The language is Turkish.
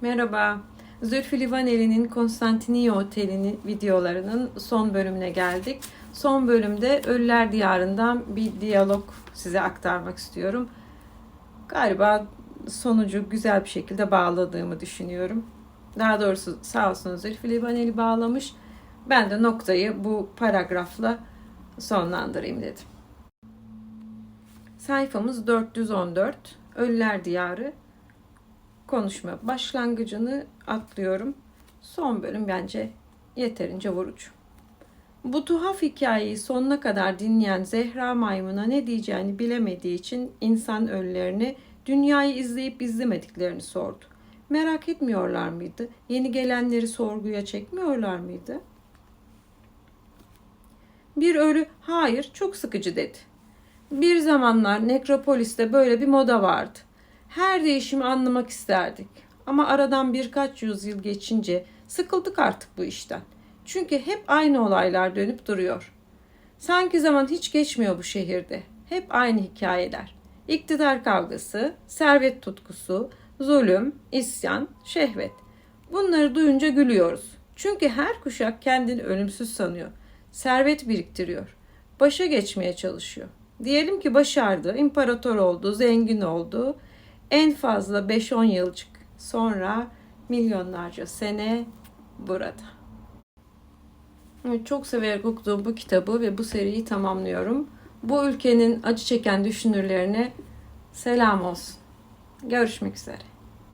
Merhaba. Zülfü Livaneli'nin Konstantiniye Oteli'nin videolarının son bölümüne geldik. Son bölümde Ölüler Diyarı'ndan bir diyalog size aktarmak istiyorum. Galiba sonucu güzel bir şekilde bağladığımı düşünüyorum. Daha doğrusu sağ olsun Zülfü Livaneli bağlamış. Ben de noktayı bu paragrafla sonlandırayım dedim. Sayfamız 414. Ölüler Diyarı konuşma başlangıcını atlıyorum. Son bölüm bence yeterince vurucu. Bu tuhaf hikayeyi sonuna kadar dinleyen Zehra Maymun'a ne diyeceğini bilemediği için insan ölülerini dünyayı izleyip izlemediklerini sordu. Merak etmiyorlar mıydı? Yeni gelenleri sorguya çekmiyorlar mıydı? Bir ölü hayır çok sıkıcı dedi. Bir zamanlar nekropoliste böyle bir moda vardı. Her değişimi anlamak isterdik. Ama aradan birkaç yüzyıl geçince sıkıldık artık bu işten. Çünkü hep aynı olaylar dönüp duruyor. Sanki zaman hiç geçmiyor bu şehirde. Hep aynı hikayeler. İktidar kavgası, servet tutkusu, zulüm, isyan, şehvet. Bunları duyunca gülüyoruz. Çünkü her kuşak kendini ölümsüz sanıyor. Servet biriktiriyor. Başa geçmeye çalışıyor. Diyelim ki başardı, imparator oldu, zengin oldu. En fazla 5-10 yılcık sonra milyonlarca sene burada. Çok severek okuduğum bu kitabı ve bu seriyi tamamlıyorum. Bu ülkenin acı çeken düşünürlerine selam olsun. Görüşmek üzere.